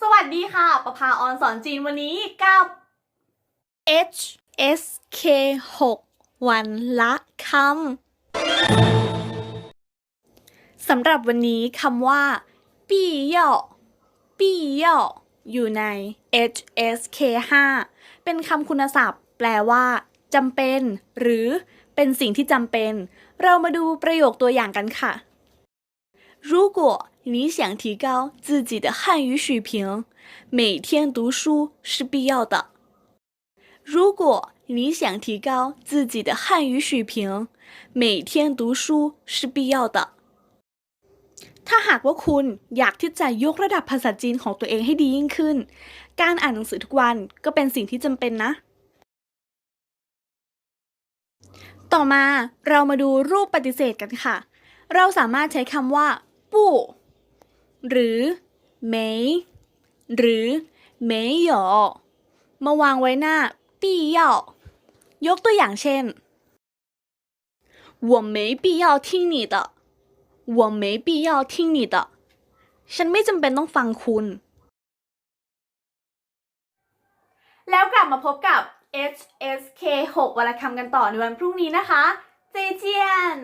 สวัสดีค่ะ ประภาออนสอนจีนวันนี้กับ H S K 6วันละคำสำหรับวันนี้คำว่าปี่เย่อปี่เย่ออยู่ใน H S K 5เป็นคำคุณศัพท์ แปลว่าจำเป็น หรือเป็นสิ่งที่จำเป็น เรามาดูประโยคตัวอย่างกันค่ะ如果你想提高自己的汉语水平，每天读书是必要的。如果你想提高自己的汉语水平，每天读书是必要的。ถ้าหากว่าคุณอยากที่จะยกระดับภาษาจีนของตัวเองให้ดียิ่งขึ้น การอ่านหนังสือทุกวันก็เป็นสิ่งที่จำเป็นนะ ต่อมาเรามาดูรูปปฏิเสธกันค่ะ เราสามารถใช้คำว่าปู้ หรือ没หรือ没有มาวางไว้หน้าปี่เย่อยกตัวอย่างเช่น我没必要听你的我没必要听你的ฉันไม่จำเป็นต้องฟังคุณ แล้วกลับมาพบกับ HSK 6วรรณคำกันต่อในวันพรุ่งนี้นะคะ เจเจียน